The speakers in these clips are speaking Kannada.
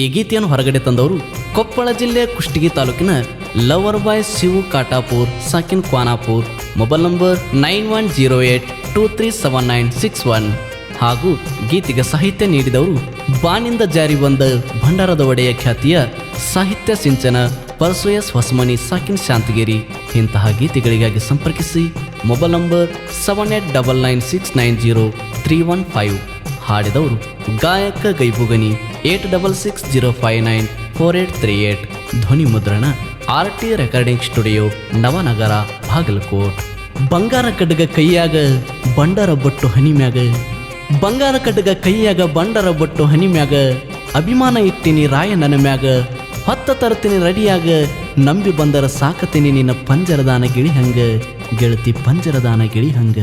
ಈ ಗೀತೆಯನ್ನು ಹೊರಗಡೆ ತಂದವರು ಕೊಪ್ಪಳ ಜಿಲ್ಲೆ ಕುಷ್ಟಗಿ ತಾಲೂಕಿನ lover boy Shivu Katapur, ಸಾಕಿನ್ Kwanapur, mobile number nine one zero eight two three seven nine six one. ಹಾಗೂ ಗೀತೆಗೆ ಸಾಹಿತ್ಯ ನೀಡಿದವರು ಬಾನಿಂದ ಜಾರಿ ಬಂದ ಭಂಡಾರದ ಒಡೆಯ ಖ್ಯಾತಿಯ ಸಾಹಿತ್ಯ ಸಿಂಚನ ಪರಸೋಯಸ್ ಹೊಸಮನಿ, ಸಾಕಿನ್ ಶಾಂತಗಿರಿ. ಇಂತಹ ಗೀತೆಗಳಿಗಾಗಿ ಸಂಪರ್ಕಿಸಿ mobile number seven eight double nine six nine zero three one five. ಹಾಡಿದವರು ಗಾಯಕ Gaibugani eight double six zero five nine four eight three eight. ಧ್ವನಿ ಮುದ್ರಣ R T recording studio, Navanagar, Bagalkot. ಬಂಗಾರ ಕಡ್ಗ ಕೈಯಾಗ ಬಂಡರ ಬಟ್ಟು ಹನಿಮ್ಯಾಗ ಬಂಗಾರ ಕಡ್ಗ ಕೈಯಾಗ ಬಂಡರ ಬಟ್ಟು ಹನಿಮ್ಯಾಗ ಅಭಿಮಾನ ಇಟ್ಟಿನಿ ರಾಯ ನನ್ನ ಮ್ಯಾಗ. ಹೊತ್ತ ತರ್ತೀನಿ ರೆಡಿಯಾಗ. ನಂಬಿ ಬಂದರ ಸಾಕತೀನಿ ನಿನ್ನ ಪಂಜರದಾನ ಗಿಳಿ ಹಂಗ. ಗೆಳತಿ ಪಂಜರದಾನ ಗಿಳಿ ಹಂಗ.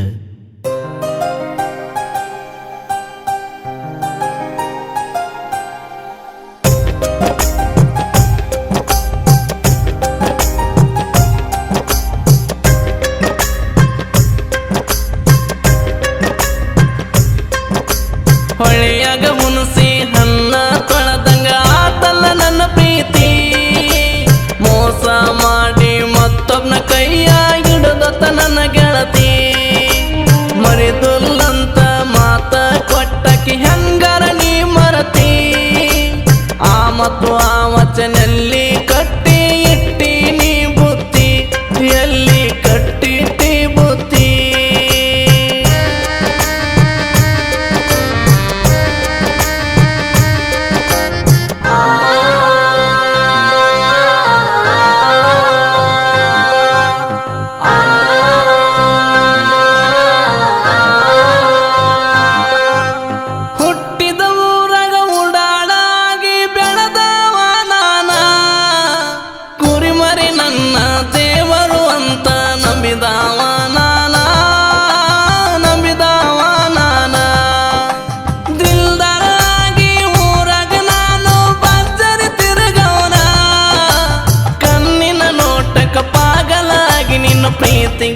ನನ್ನ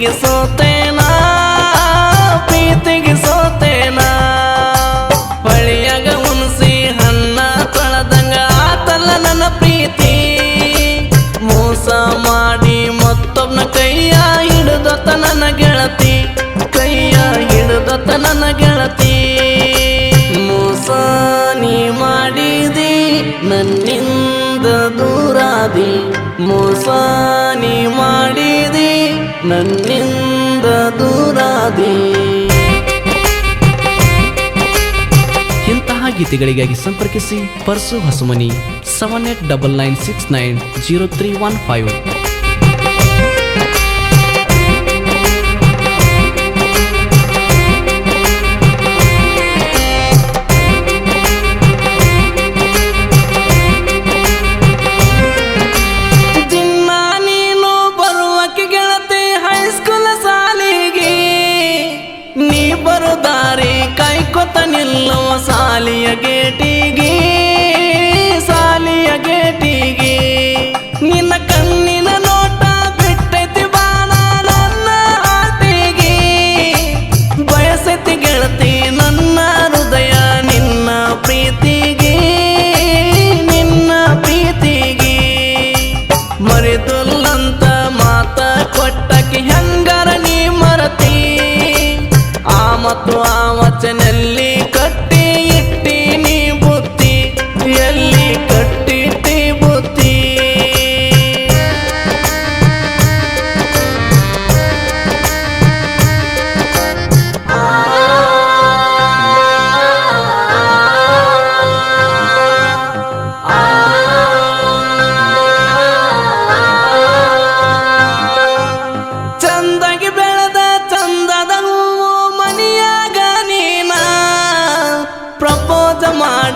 ಪ್ರೀತಿಗೆ ಸೋತೇನಾ ಪ್ರೀತಿಗೆ ಸೋತೇನಾ ಬಳಿಯಾಗ ಹುಣಸಿ ಹಣ್ಣ ತೊಳೆದಂಗ ಆತಲ್ಲ ನನ್ನ ಪ್ರೀತಿ. ಮೋಸ ಮಾಡಿ ಮತ್ತೊಬ್ಬನ ಕೈಯ ಹಿಡಿದತ್ತ ನನ್ನ ಗೆಳತಿ. ಕೈಯ ಹಿಡಿದತ್ತ ನನ್ನ ಗೆಳತಿ. ಮೋಸ ನೀ ಮಾಡಿದಿ, ನನ್ನಿಂದ ದೂರಾದಿ. ಮೋಸ ನೀ ಮಾಡಿದಿ ನನ್ನಿಂದ ದೂರಾದಿ. ಇಂತಹ ಗೀತೆಗಳಿಗಾಗಿ ಸಂಪರ್ಕಿಸಿ Parsu Hasumani seven eight double nine six nine zero three one five linha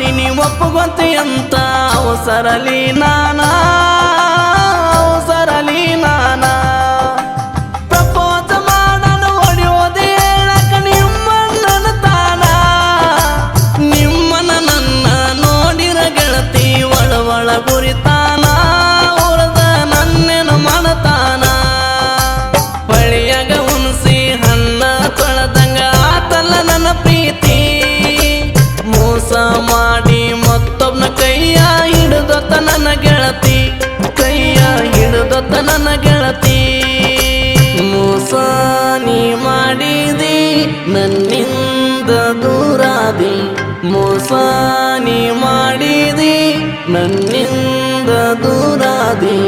ಮಾಡಿ ನೀ ಒಪ್ಪುವಂತೆ ಅಂತ ಅವಸರಲಿ ನಾನ ನನ್ನಿಂದ ದೂರಾದಿ, ಮೋಸಾನಿ ಮಾಡಿದಿ, ನನ್ನಿಂದ ದೂರಾದಿ.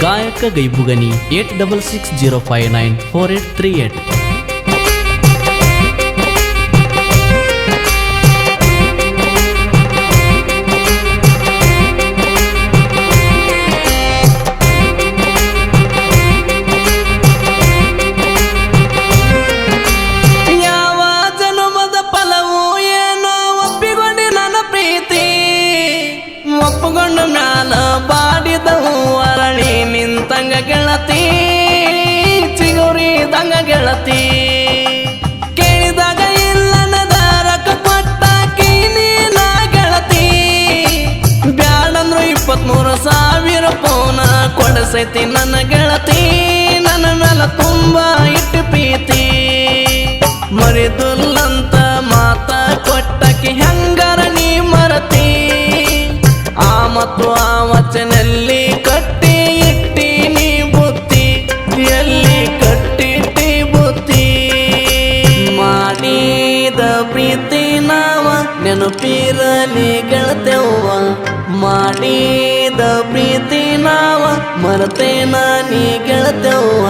ಗಾಯಕ Gaibugani eight double six zero five nine four eight three eight Smriti ನನ್ನ ಗೆಳತಿ ನನ್ನ ಮೇಲ ತುಂಬ ಇಟ್ಟು ಪ್ರೀತಿ. ಮರಿದು ಮಾಡಿದ ಪ್ರೀತಿ ನಾವ ಮರತೆ ನಾನೀ ಗೆಳತೆವ್ವ?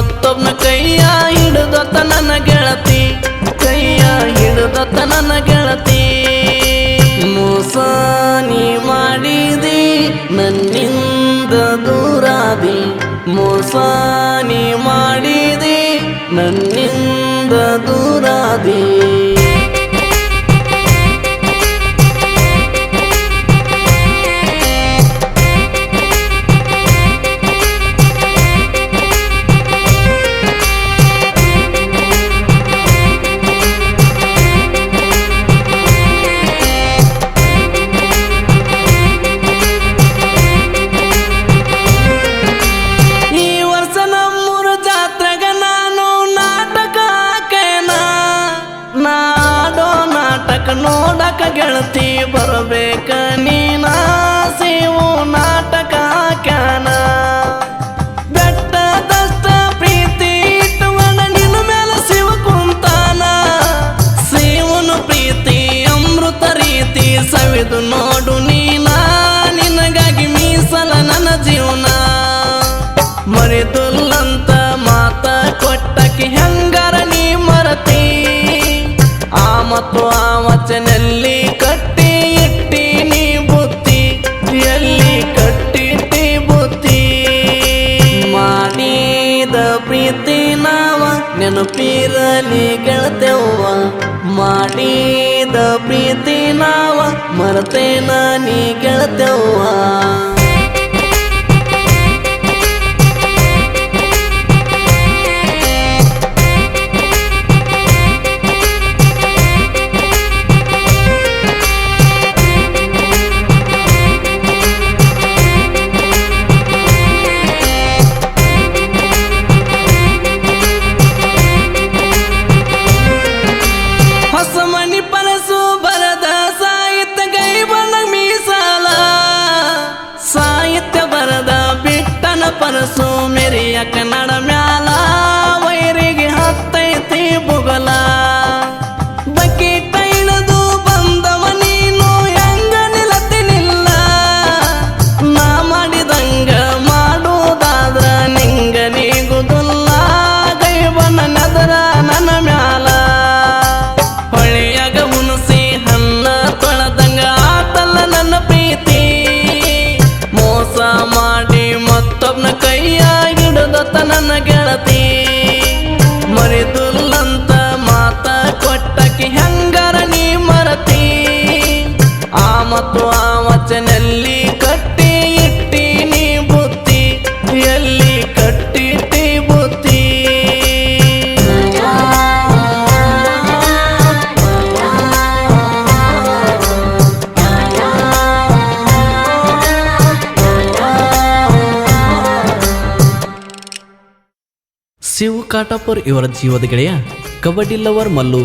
ಮತ್ತೊಬ್ನ ಕೈಯ ಹಿಡಿದತ್ತ ನನ್ನ ಗೆಳತಿ. ಕೈಯ ಹಿಡಿದತ್ತ ನನ್ನ ಗೆಳತಿ. ಮೋಸ ನೀ ಮಾಡಿದಿ, ನನ್ನಿಂದ ದೂರಾದಿ. ಮೋಸ ನೀ ಮಾಡಿದಿ, ನನ್ನಿಂದ ದೂರಾದಿ. ಮಾಡಿದ ಪ್ರೀತಿ ನಾವ ಮರತೇನ ನೀ ಗೆಳತವ್ವ ಮಾತು ಆ ವಚನಲ್ಲಿ ಕಟ್ಟಿ ಇಟ್ಟಿನಿ ಬುತ್ತಿ ಎಲ್ಲಿ ಕಟ್ಟಿಟ್ಟಿ ಬುತ್ತಿ ಶಿವು ಕಾಟಾಪುರ್ ಇವರ ಜೀವದ ಗೆಳೆಯ, ಕಬಡ್ಡಿ ಲವರ್ ಮಲ್ಲು